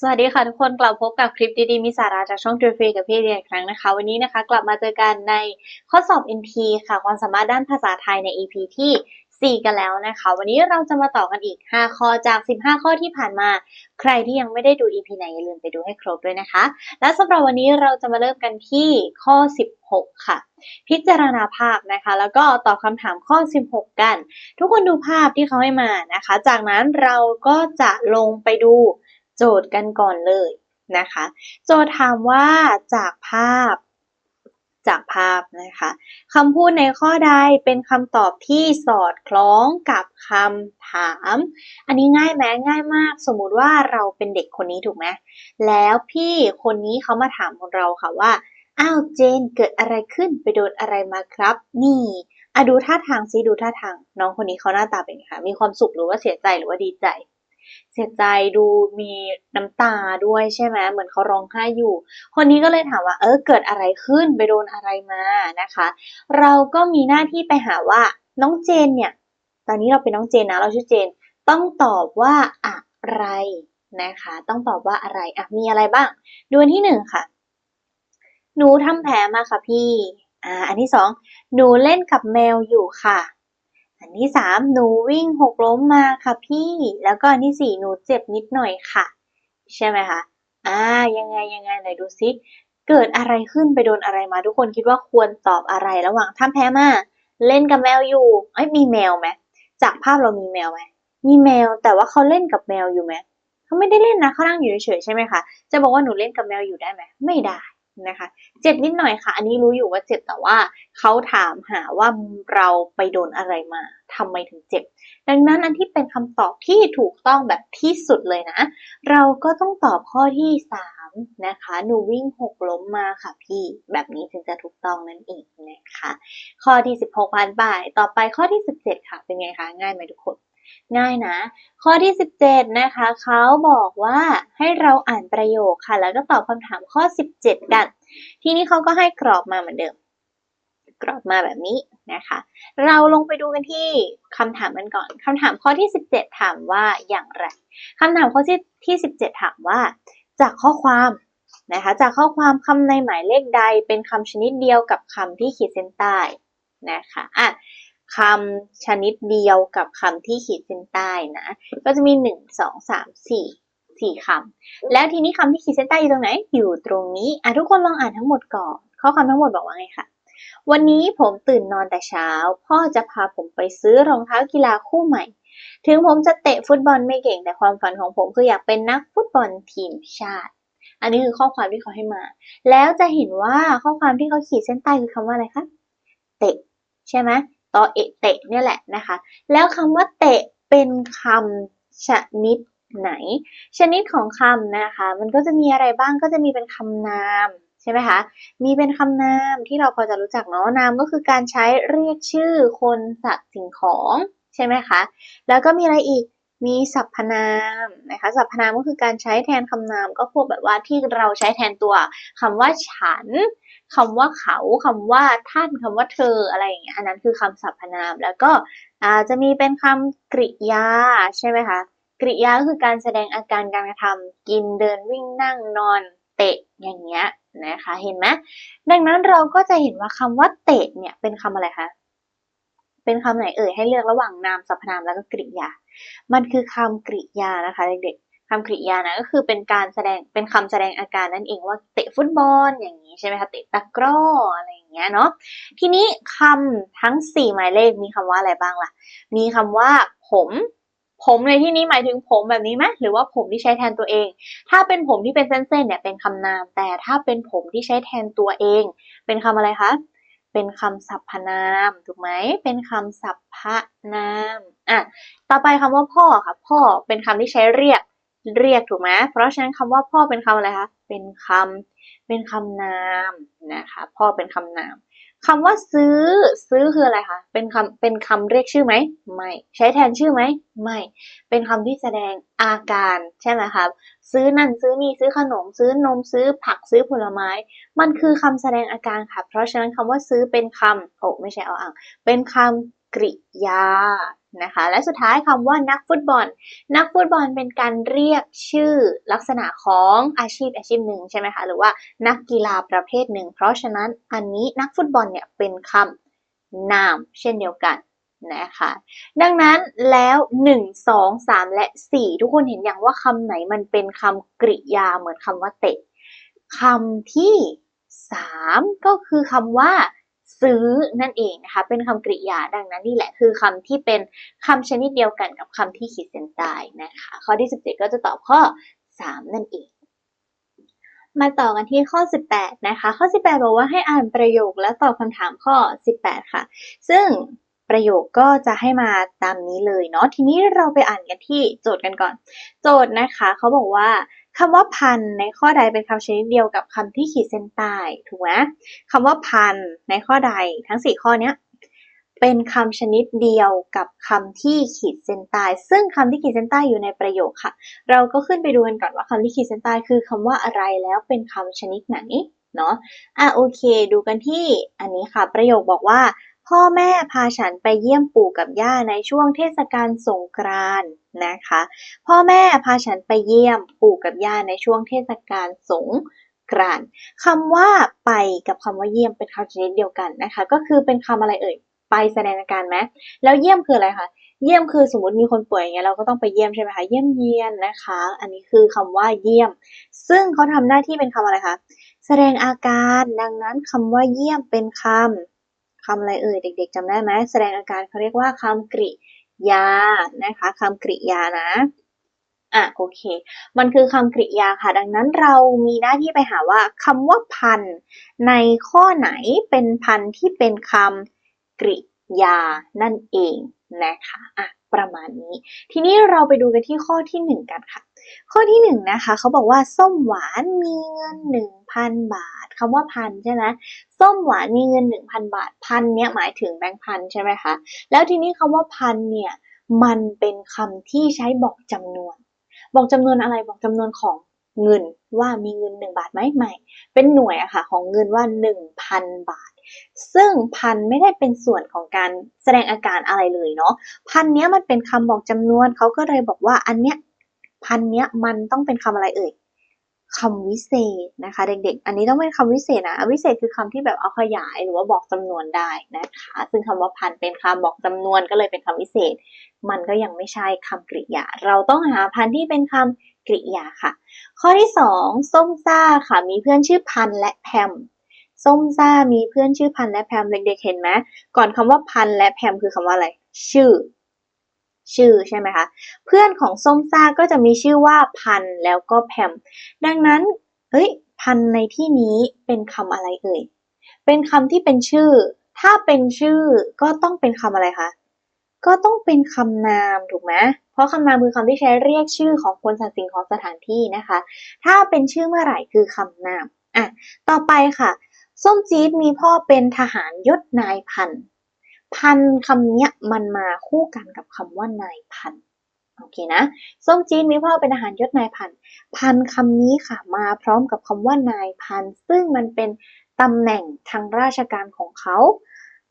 สวัสดีค่ะทุกคนกลับพบกับคลิปดีๆ มีสาระจากช่อง d r e w Free กับพี่เดียอีกครั้งนะคะ วันนี้นะคะกลับมาเจอกันในข้อสอบ NP ค่ะ ความสามารถด้านภาษาไทยใน EP ที่ 4 กันแล้วนะคะ วันนี้เราจะมาต่อกันอีก 5 ข้อจาก 15 ข้อที่ผ่านมา ใครที่ยังไม่ได้ดู EP ไหนอย่าลืมไปดูให้ครบด้วยนะคะ และสำหรับวันนี้เราจะมาเริ่มกันที่ข้อ 16 ค่ะ พิจารณาภาพนะคะ แล้วก็ตอบคำถามข้อ 16 กัน ทุกคนดูภาพที่เขาให้มานะคะ จากนั้นเราก็จะลงไปดู โจทย์กันก่อนเลยนะคะ โจทย์ถามว่าจากภาพจากภาพนะคะคำพูดในข้อใดเป็นคำตอบที่สอดคล้องกับคำถาม อันนี้ง่ายไหมง่ายมาก สมมุติว่าเราเป็นเด็กคนนี้ถูกไหมแล้วพี่คนนี้เขามาถามของเราค่ะว่าอ้าวเจนเกิดอะไรขึ้นไปโดนอะไรมาครับ นี่อะดูท่าทางซิดูท่าทาง น้องคนนี้เขาหน้าตาเป็นไงคะมีความสุขหรือว่าเสียใจหรือว่าดีใจ เสียใจดูมีน้ำตาด้วยใช่ไหมเหมือนเขาร้องไห้อยู่ คนนี้ก็เลยถามว่า เออเกิดอะไรขึ้นไปโดนอะไรมานะคะ เราก็มีหน้าที่ไปหาว่าน้องเจนเนี่ย ตอนนี้เราเป็นน้องเจนนะเราชื่อเจน ต้องตอบว่าอะไรนะคะ ต้องตอบว่าอะไรอะมีอะไรบ้างดูอันที่หนึ่งค่ะ หนูทำแผลมาค่ะพี่อ่าอันที่สองหนูเล่นกับแมวอยู่ค่ะ อันที่สามหนูวิ่งหกล้มมาค่ะพี่ แล้วก็อันที่สี่หนูเจ็บนิดหน่อยค่ะ ใช่ไหมคะอ่ายังไงยังไงไหนดูซิเกิดอะไรขึ้นไปโดนอะไรมา ทุกคนคิดว่าควรตอบอะไรระหว่างทำแพ้มาเล่นกับแมวอยู่เอ้ยมีแมวไหมจากภาพเรามีแมวไหมมีแมวแต่ว่าเขาเล่นกับแมวอยู่ไหมเขาไม่ได้เล่นนะเขานั่งอยู่เฉยใช่ไหมคะจะบอกว่าหนูเล่นกับแมวอยู่ได้ไหมไม่ได้ นะคะ เจ็บนิดหน่อยค่ะ อันนี้รู้อยู่ว่าเจ็บแต่ว่าเขาถามหาว่าเราไปโดนอะไรมาทำไมถึงเจ็บ ดังนั้นอันที่เป็นคำตอบที่ถูกต้องแบบที่สุดเลยนะ เราก็ต้องตอบข้อที่สามนะคะ หนูวิ่งหกล้มมาค่ะพี่ แบบนี้ถึงจะถูกต้องนั่นเองนะคะ ข้อที่สิบหกพันบ่ายต่อไปข้อที่สิบเจ็ดค่ะ เป็นไงคะ ง่ายไหมทุกคน ง่ายนะ ข้อที่ 17 นะคะเขาบอกว่าให้เราอ่านประโยคค่ะ แล้วก็ตอบคำถามข้อ 17 กัน ทีนี้เขาก็ให้กรอบมาเหมือนเดิม กรอบมาแบบนี้นะคะ เราลงไปดูกันที่คำถามกันก่อนคำถามข้อที่ 17 ถามว่าอย่างไรคำถามข้อที่ที่ 17 ถามว่า จากข้อความนะคะจากข้อความคำในหมายเลขใดเป็นคำชนิดเดียวกับคำที่ขีดเส้นใต้นะคะอะ คำชนิดเดียวกับคำที่ขีดเส้นใต้นะ ก็จะมีหนึ่งสองสามสี่สี่คำแล้วทีนี้คำที่ขีดเส้นใต้อยู่ตรงไหน อยู่ตรงนี้อะทุกคนลองอ่านทั้งหมดก่อน ข้อความทั้งหมดบอกว่าไงคะวันนี้ผมตื่นนอนแต่เช้า พ่อจะพาผมไปซื้อรองเท้ากีฬาคู่ใหม่ ถึงผมจะเตะฟุตบอลไม่เก่งแต่ความฝันของผมคืออยากเป็นนักฟุตบอลทีมชาติ อันนี้คือข้อความที่เขาให้มา แล้วจะเห็นว่าข้อความที่เขาขีดเส้นใต้คือคำว่าอะไรคะ เตะ ใช่ไหม ตอเอะเตะเนี่ยแหละนะคะ แล้วคำว่าเตะเป็นคำชนิดไหน ชนิดของคำนะคะ มันก็จะมีอะไรบ้างก็จะมีเป็นคำนามใช่ไหมคะ มีเป็นคำนามที่เราพอจะรู้จักเนาะนามก็คือการใช้เรียกชื่อคนสัตว์สิ่งของใช่ไหมคะ แล้วก็มีอะไรอีก มีสรรพนามนะคะสรรพนามก็คือการใช้แทนคำนามก็พวกแบบว่าที่เราใช้แทนตัวคำว่าฉันคำว่าเขาคำว่าท่านคำว่าเธออะไรอย่างเงี้ยอันนั้นคือคำสรรพนามแล้วก็อาจจะมีเป็นคำกริยาใช่ไหมคะกริยาก็คือการแสดงอาการการกระทำกินเดินวิ่งนั่งนอนเตะอย่างเงี้ยนะคะเห็นไหมดังนั้นเราก็จะเห็นว่าคำว่าเตะเนี่ยเป็นคำอะไรคะเป็นคำไหนเอ่ยให้เลือกระหว่างนามสรรพนามแล้วก็กริยา มันคือคำกริยานะคะเด็กๆคำกริยานะก็คือเป็นการแสดงเป็นคำแสดงอาการนั่นเองว่าเตะฟุตบอลอย่างนี้ใช่ไหมคะเตะตะกร้ออะไรอย่างเงี้ยเนาะทีนี้คำทั้งสี่หมายเลขมีคำว่าอะไรบ้างล่ะ มีคำว่าผมผมในที่นี้หมายถึงผมแบบนี้ไหมหรือว่าผมที่ใช้แทนตัวเอง ถ้าเป็นผมที่เป็นเส้นๆเนี่ยเป็นคำนาม แต่ถ้าเป็นผมที่ใช้แทนตัวเอง เป็นคำอะไรคะเป็นคำสรรพนามถูกไหมเป็นคำสรรพนาม อะต่อไปคำว่าพ่อค่ะ พ่อเป็นคำที่ใช้เรียกเรียกถูกไหมเพราะฉะนั้นคำว่าพ่อเป็นคำอะไรคะเป็นคำเป็นคำนามนะคะพ่อเป็นคำนามคำว่าซื้อซื้อคืออะไรคะเป็นคำเป็นคำเรียกชื่อไหมไม่ใช้แทนชื่อไหมไม่เป็นคำที่แสดงอาการใช่ไหมคะซื้อนั่นซื้อนี่ซื้อขนม ซื้อนมซื้อผักซื้อผลไม้ มันคือคำแสดงอาการค่ะ เพราะฉะนั้นคำว่าซื้อเป็นคำโอ้ไม่ใช่เอาอ่างเป็นคำกริยา นะคะ และสุดท้ายคำว่านักฟุตบอล นักฟุตบอลเป็นการเรียกชื่อลักษณะของอาชีพอาชีพหนึ่งใช่ไหมคะหรือว่านักกีฬาประเภทหนึ่ง เพราะฉะนั้นอันนี้นักฟุตบอลเนี่ยเป็นคำนามเช่นเดียวกันนะคะดังนั้นแล้ว 1 2 3 และ 4 ทุกคนเห็นอย่างว่าคำไหนมันเป็นคำกริยาเหมือนคำว่าเตะคำที่ 3 ก็คือคำว่า ซื้อนั่นเองนะคะ เป็นคำกริยาดังนั้นนี่แหละคือคำที่เป็นคำชนิดเดียวกันกับคำที่ขีดเส้นใต้นะคะ ข้อที่ 17 ก็จะตอบข้อ 3 นั่นเอง มาต่อกันที่ข้อ 18 นะคะ ข้อ 18 บอกว่าให้อ่านประโยคและตอบคำถามข้อ 18 ค่ะ ซึ่งประโยคก็จะให้มาตามนี้เลยเนาะทีนี้เราไปอ่านกันที่โจทย์กันก่อน โจทย์นะคะเขาบอกว่า คำว่าพันในข้อใดเป็นคำชนิดเดียวกับคำที่ขีดเส้นใต้ถูกไหมคำว่าพันในข้อใดทั้ง 4 ข้อเนี้ยเป็นคำชนิดเดียวกับคำที่ขีดเส้นใต้ซึ่งคำที่ขีดเส้นใต้อยู่ในประโยคค่ะ เราก็ขึ้นไปดูกันก่อนว่าคำที่ขีดเส้นใต้คือคำว่าอะไรแล้วเป็นคำชนิดไหนเนาะอะโอเค ดูกันที่อันนี้ค่ะ ประโยคบอกว่า พ่อแม่พาฉันไปเยี่ยมปู่กับย่าในช่วงเทศกาลสงกรานต์นะคะ พ่อแม่พาฉันไปเยี่ยมปู่กับย่าในช่วงเทศกาลสงกรานต์คำว่าไปกับคำว่าเยี่ยมเป็นคำชนิดเดียวกันนะคะ ก็คือเป็นคำอะไรเอ่ย ไปแสดงอาการไหมแล้วเยี่ยมคืออะไรคะเยี่ยมคือสมมติมีคนป่วยอย่างเงี้ยเราก็ต้องไปเยี่ยมใช่ไหมคะเยี่ยมเยียนนะคะ อันนี้คือคำว่าเยี่ยม ซึ่งเขาทำหน้าที่เป็นคำอะไรคะแสดงอาการดังนั้นคำว่าเยี่ยมเป็นคำ คำอะไรเอ่ยเด็ก ๆจำได้ไหมแสดงอาการเขาเรียกว่าคำกริยานะคะคำกริยานะอะโอเค มันคือคำกริยาค่ะ ดังนั้นเรามีหน้าที่ไปหาว่าคำว่าพันในข้อไหนเป็นพันที่เป็นคำกริยานั่นเองนะคะอะ ประมาณนี้ ทีนี้เราไปดูกันที่ข้อที่หนึ่งกันค่ะ ข้อที่หนึ่งนะคะเขาบอกว่าส้มหวานมีเงินหนึ่งพันบาทคำว่าพันใช่ไหมส้มหวานมีเงินหนึ่งพันบาทพันเนี่ยหมายถึงแบงค์พันใช่ไหมคะแล้วทีนี้คำว่าพันเนี่ยมันเป็นคำที่ใช้บอกจำนวน บอกจำนวนอะไรบอกจำนวนของเงินว่ามีเงินหนึ่งบาทไหมไม่ เป็นหน่วยอะค่ะของเงินว่าหนึ่งพันบาท ซึ่งพันไม่ได้เป็นส่วนของการแสดงอาการอะไรเลยเนาะพันเนี้ยมันเป็นคำบอกจำนวนเขาก็เลยบอกว่าอันเนี้ยพันเนี้ยมันต้องเป็นคำอะไรเอ่ยคำวิเศษนะคะเด็กๆ อันนี้ต้องเป็นคำวิเศษนะ วิเศษคือคำที่แบบเอาขยายหรือว่าบอกจำนวนได้นะคะ ซึ่งคำว่าพันเป็นคำบอกจำนวนก็เลยเป็นคำวิเศษ มันก็ยังไม่ใช่คำกริยา เราต้องหาพันที่เป็นคำกริยาค่ะ ข้อที่สองส้มซ่าค่ะ มีเพื่อนชื่อพันและแพม ส้มซ่ามีเพื่อนชื่อพันและแพมเด็กๆเห็นไหมก่อนคำว่าพันและแพมคือคำว่าอะไร ชื่อ ชื่อใช่ไหมคะ เพื่อนของส้มซ่าก็จะมีชื่อว่าพันแล้วก็แพมดังนั้น เอ้ย พันในที่นี้เป็นคำอะไรเอ่ย เป็นคำที่เป็นชื่อ ถ้าเป็นชื่อก็ต้องเป็นคำอะไรคะก็ต้องเป็นคำนามถูกไหม เพราะคำนามคือคำที่ใช้เรียกชื่อของคนสัตว์สิ่งของสถานที่นะคะ ถ้าเป็นชื่อเมื่อไหร่คือคำนาม อะ ต่อไปค่ะ ส้มจี๊ดมีพ่อเป็นทหารยศนายพัน พันคำเนี้ยมันมาคู่กันกับคำว่านายพันโอเคนะ ส้มจีนมีพ่อเป็นอาหารยศนายพัน พันคำนี้ค่ะมาพร้อมกับคำว่านายพัน ซึ่งมันเป็นตำแหน่งทางราชการของเขา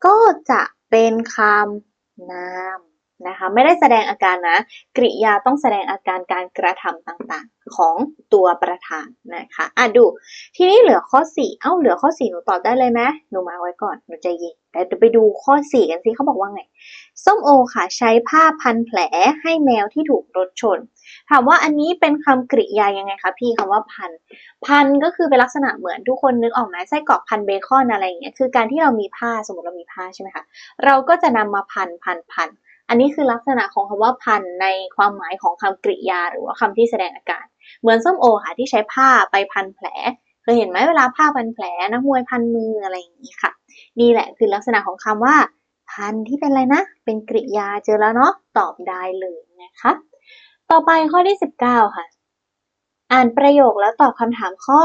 ก็จะเป็นคำนาม นะคะไม่ได้แสดงอาการนะ กริยาต้องแสดงอาการการกระทำต่างๆ ของตัวประธานนะคะอะดู ทีนี้เหลือข้อ 4 เอ้าเหลือข้อ 4 หนูตอบได้เลยไหมหนูมาไว้ก่อนหนูใจเย็นแต่ไปดูข้อ 4 กันสิเขาบอกว่าไง ส้มโอค่ะ ใช้ผ้าพันแผลให้แมวที่ถูกรถชน ถามว่าอันนี้เป็นคำกริยายังไงคะพี่คำว่าพัน พันก็คือเป็นลักษณะเหมือนทุกคนนึกออกไหมไส้กรอกพันเบคอนอะไรอย่างเงี้ยคือการที่เรามีผ้าสมมติเรามีผ้าใช่ไหมคะเราก็จะนำมาพันพันพัน อันนี้คือลักษณะของคำว่าพันในความหมายของคำกริยาหรือว่าคำที่แสดงอาการ เหมือนส้มโอค่ะที่ใช้ผ้าไปพันแผลเคยเห็นไหมเวลาผ้าพันแผลนักมวยพันมืออะไรอย่างนี้ค่ะนี่แหละคือลักษณะของคำว่า พันที่เป็นอะไรนะ เป็นกริยาเจอแล้วเนาะตอบได้เลยนะคะต่อไปข้อที่ 19 ค่ะ อ่านประโยคแล้วตอบคำถามข้อ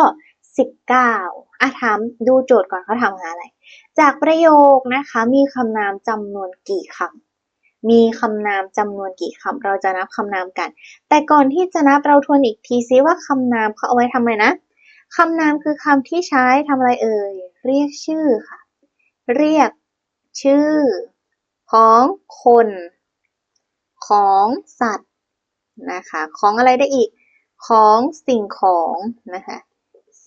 19อะถามดูโจทย์ก่อนเขาถามหาอะไร จากประโยคนะคะ มีคำนามจำนวนกี่คำ มีคำนามจำนวนกี่คำเราจะนับคำนามกัน แต่ก่อนที่จะนับเราทวนอีกทีซิว่าคำนามเขาเอาไว้ทำอะไรนะคำนามคือคำที่ใช้ทำอะไรเอ่ย เรียกชื่อค่ะ เรียก ชื่อ ของคน ของสัตว์นะคะ ของอะไรได้อีก ของสิ่งของนะคะ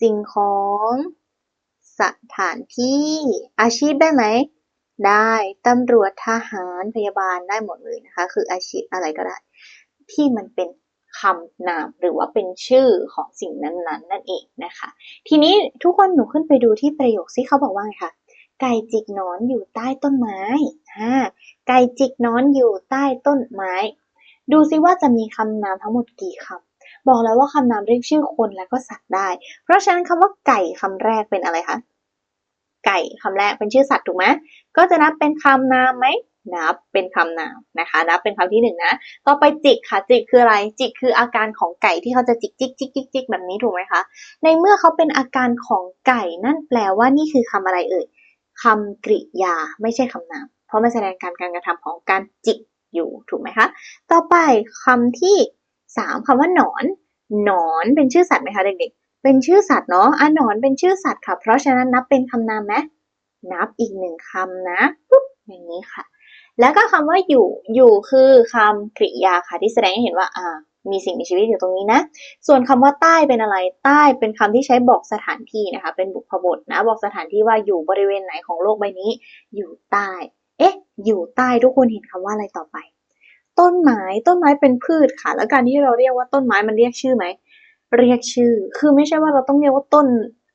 สิ่งของ สถานที่ อาชีพได้ไหม ได้ตำรวจทหารพยาบาลได้หมดเลยนะคะ คืออาชีพอะไรก็ได้ ที่มันเป็นคำนามหรือว่าเป็นชื่อของสิ่งนั้นๆนั่นเองนะคะ ทีนี้ทุกคนหนูขึ้นไปดูที่ประโยคซิเขาบอกว่าไงคะไก่จิกนอนอยู่ใต้ต้นไม้อ่าไก่จิกนอนอยู่ใต้ต้นไม้ ดูซิว่าจะมีคำนามทั้งหมดกี่คำบอกแล้วว่าคำนามเรียกชื่อคนและก็สัตว์ได้ เพราะฉะนั้นคำว่าไก่คำแรกเป็นอะไรคะ ไก่คำแรกเป็นชื่อสัตว์ถูกไหมก็จะนับเป็นคำนามไหมนับเป็นคำนามนะคะ นับเป็นคำที่หนึ่งนะ ต่อไปจิกค่ะ จิกคืออะไร จิกคืออาการของไก่ที่เขาจะจิกจิกจิกจิกจิกแบบนี้ถูกไหมคะ ในเมื่อเขาเป็นอาการของไก่นั่นแปลว่านี่คือคำอะไรเอ่ยคำกริยาไม่ใช่คำนาม เพราะมันแสดงการการกระทำของการจิกอยู่ถูกไหมคะ ต่อไปคำที่สามคำว่าหนอน หนอนเป็นชื่อสัตว์ไหมคะเด็กๆ เป็นชื่อสัตว์เนาะอะหนอนเป็นชื่อสัตว์ค่ะ เพราะฉะนั้นนับเป็นคำนามไหมนับอีกหนึ่งคำนะปุ๊บอย่างนี้ค่ะ แล้วก็คำว่าอยู่อยู่คือคำกริยาค่ะที่แสดงให้เห็นว่าอ่ามีสิ่งมีชีวิตอยู่ตรงนี้นะ ส่วนคำว่าใต้เป็นอะไร ใต้เป็นคำที่ใช้บอกสถานที่นะคะ เป็นบุพบทนะ บอกสถานที่ว่าอยู่บริเวณไหนของโลกใบนี้ อยู่ใต้ เอ๊ะ อยู่ใต้ทุกคนเห็นคำว่าอะไรต่อไป ต้นไม้ ต้นไม้เป็นพืชค่ะ แล้วการที่เราเรียกว่าต้นไม้มันเรียกชื่อไหม เรียกชื่อ คือไม่ใช่ว่าเราต้องเรียกว่าต้น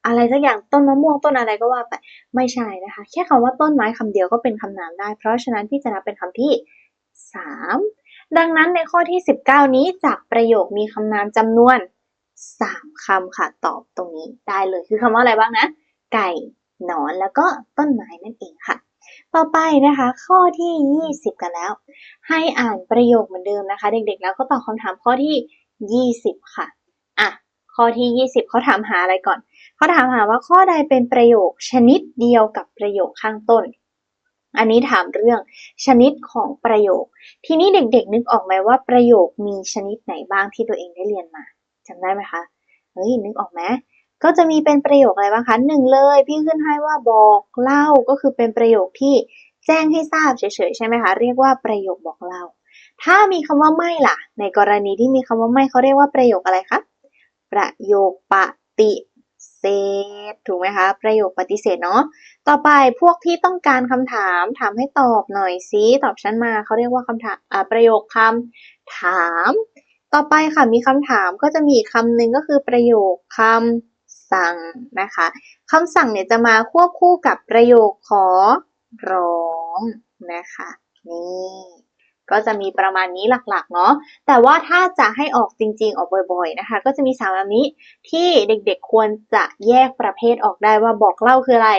อะไรสักอย่างต้นมะม่วงต้นอะไรก็ว่าไปไม่ใช่นะคะ แค่คำว่าต้นไม้คำเดียวก็เป็นคำนามได้ เพราะฉะนั้นพี่จะนับเป็นคำที่สามดังนั้นในข้อที่ 19 นี้จากประโยคมีคำนามจำนวน 3คำค่ะตอบตรงนี้ได้เลยคือคำว่าอะไรบ้างนะ ไก่หนอนแล้วก็ต้นไม้นั่นเองค่ะ ต่อไปนะคะ ข้อที่ 20 กันแล้ว ให้อ่านประโยคเหมือนเดิมนะคะ เด็กๆ แล้วก็ตอบคำถามข้อที่ 20 ค่ะ ข้อที่ 20เขาถามหาอะไรก่อนเขาถามหาว่าข้อใดเป็นประโยคชนิดเดียวกับประโยคข้างต้น อันนี้ถามเรื่องชนิดของประโยค ทีนี้เด็กๆ นึกออกไหมว่าประโยคมีชนิดไหนบ้างที่ตัวเองได้เรียนมาจำได้ไหมคะเฮ้ยนึกออกไหมก็จะมีเป็นประโยคอะไรบ้างคะหนึ่งเลยพี่ขึ้นให้ว่าบอกเล่าก็คือเป็นประโยคที่แจ้งให้ทราบเฉยๆใช่ไหมคะเรียกว่าประโยคบอกเล่า ถ้ามีคำว่าไม่ล่ะ ในกรณีที่มีคำว่าไม่เขาเรียกว่าประโยคอะไรคะ ประโยคปฏิเสธถูกไหมคะประโยคปฏิเสธเนาะต่อไปพวกที่ต้องการคำถามถามให้ตอบหน่อยซิตอบฉันมาเขาเรียกว่าคำถามประโยคคำถาม ต่อไปค่ะมีคำถามก็จะมีคำหนึ่งก็คือประโยคคำสั่งนะคะคำสั่งเนี่ยจะมาควบคู่กับประโยคขอร้องนะคะนี่ ก็จะมีประมาณนี้หลักๆเนาะแต่ว่าถ้าจะให้ออกจริง ๆ ออกบ่อย ๆนะคะ ก็จะมีสามแบบนี้ที่เด็กๆควรจะแยกประเภทออกได้ว่าบอกเล่าคืออะไร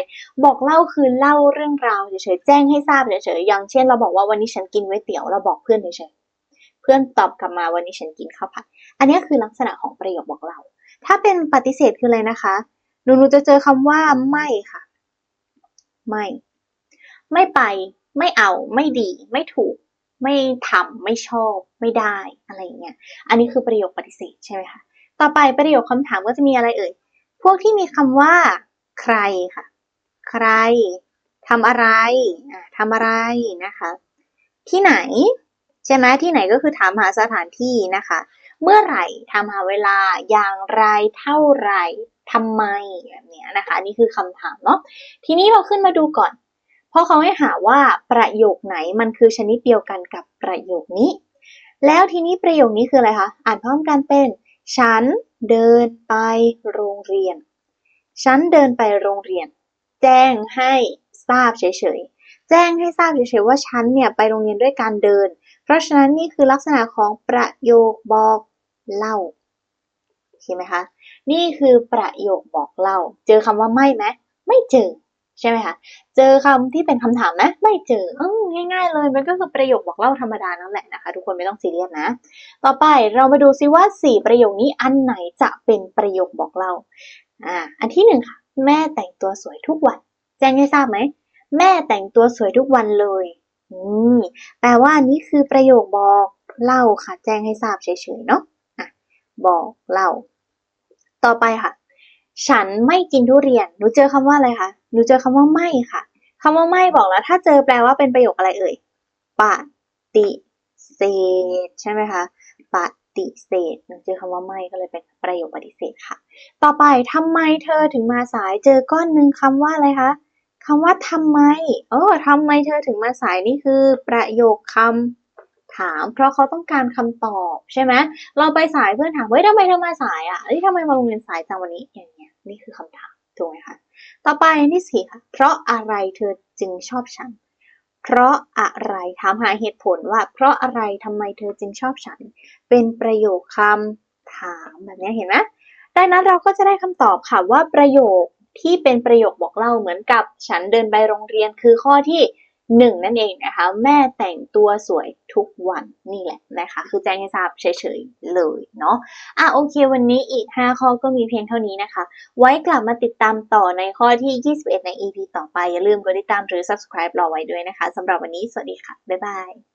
บอกเล่าคือเล่าเรื่องราวเฉยๆแจ้งให้ทราบเฉยๆอย่างเช่น เราบอกว่าวันนี้ฉันกินก๋วยเตี๋ยวเราบอกเพื่อนเฉยๆเพื่อนตอบกลับมาวันนี้ฉันกินข้าวผัด อันนี้คือลักษณะของประโยคบอกเล่าถ้าเป็นปฏิเสธคืออะไรนะคะหนูหนูจะเจอคำว่าไม่ค่ะ ไม่ ไม่ไป ไม่เอา ไม่ดี ไม่ถูก ไม่ทำไม่ชอบไม่ได้อะไรเงี้ย อันนี้คือประโยคปฏิเสธใช่ไหมคะ ต่อไปประโยคคำถามก็จะมีอะไรเอ่ย พวกที่มีคำว่าใครค่ะ ใครทำอะไรอ่าทำอะไรนะคะ ที่ไหน ใช่ไหมที่ไหนก็คือถามหาสถานที่นะคะ เมื่อไหร่ถามหาเวลาอย่างไรเท่าไหร่ทำไมแบบเนี้ยนะคะนนี้คือคำถามเนาะทีนี้เราขึ้นมาดูก่อน เพราะเขาให้หาว่าประโยคไหนมันคือชนิดเดียวกันกับประโยคนี้ แล้วทีนี้ประโยคนี้คืออะไรคะ อ่านพร้อมกันเป็น ฉันเดินไปโรงเรียน ฉันเดินไปโรงเรียน แจ้งให้ทราบเฉยๆ แจ้งให้ทราบเฉยๆว่าฉันเนี่ยไปโรงเรียนด้วยการเดิน เพราะฉะนั้นนี่คือลักษณะของประโยคบอกเล่าโอเคไหมคะ นี่คือประโยคบอกเล่า เจอคำว่าไม่ไหม ไม่เจอ ใช่ไหมคะเจอคำที่เป็นคำถามไหมไม่เจออง่าย ๆ เลยมันก็คือประโยคบอกเล่าธรรมดานั่นแหละนะคะ ทุกคนไม่ต้องซีเรียสนะ ต่อไปเรามาดูซิว่าสี่ประโยคนี้อันไหนจะเป็นประโยคบอกเล่าอ่าอันที่หนึ่งค่ะแม่แต่งตัวสวยทุกวัน แจ้งให้ทราบไหมแม่แต่งตัวสวยทุกวันเลยอืมแปลว่านนี้คือประโยคบอกเล่าค่ะ แจ้งให้ทราบเฉยๆเนาะอะบอกเล่า ต่อไปค่ะ ฉันไม่กินทุเรียน หนูเจอคำว่าอะไรคะ หนูเจอคำว่าไม่ค่ะคำว่าไม่บอกแล้ว ถ้าเจอแปลว่าเป็นประโยคอะไรเอ่ย ปฏิเสธใช่ไหมคะ ปฏิเสธมันเจอคำว่าไม่ก็เลยเป็นประโยคปฏิเสธค่ะ ต่อไปทำไมเธอถึงมาสาย เจอก้อนหนึ่งคำว่าอะไรคะคำว่าทำไม เออทำไมเธอถึงมาสายนี่คือประโยคคำถาม เพราะเขาต้องการคำตอบใช่ไหม เราไปสายเพื่อนถาม เฮ้ยทำไมเธอมาสายอะเฮ้ยทำไมมาโรงเรียนสายจังวันนี้อย่าง นี่คือคำถามถูกไหมคะต่อไปอันที่สี่ค่ะ เพราะอะไรเธอจึงชอบฉัน เพราะอะไรถามหาเหตุผลว่า เพราะอะไรทำไมเธอจึงชอบฉัน เป็นประโยคคำถามแบบนี้เห็นไหมดังนั้นเราก็จะได้คำตอบค่ะว่าประโยคที่เป็นประโยคบอกเล่าเหมือนกับฉันเดินไปโรงเรียนคือข้อที่ หนึ่งนั่นเองนะคะ แม่แต่งตัวสวยทุกวันนี่แหละนะคะ คือแจ้งให้ทราบเฉยๆเลยเนาะอะโอเค วันนี้อีก 5 ข้อก็มีเพียงเท่านี้นะคะ ไว้กลับมาติดตามต่อในข้อที่ 21 ใน EP ต่อไป อย่าลืมกดติดตามหรือ subscribe รอไว้ด้วยนะคะสำหรับวันนี้สวัสดีค่ะ บ๊ายบาย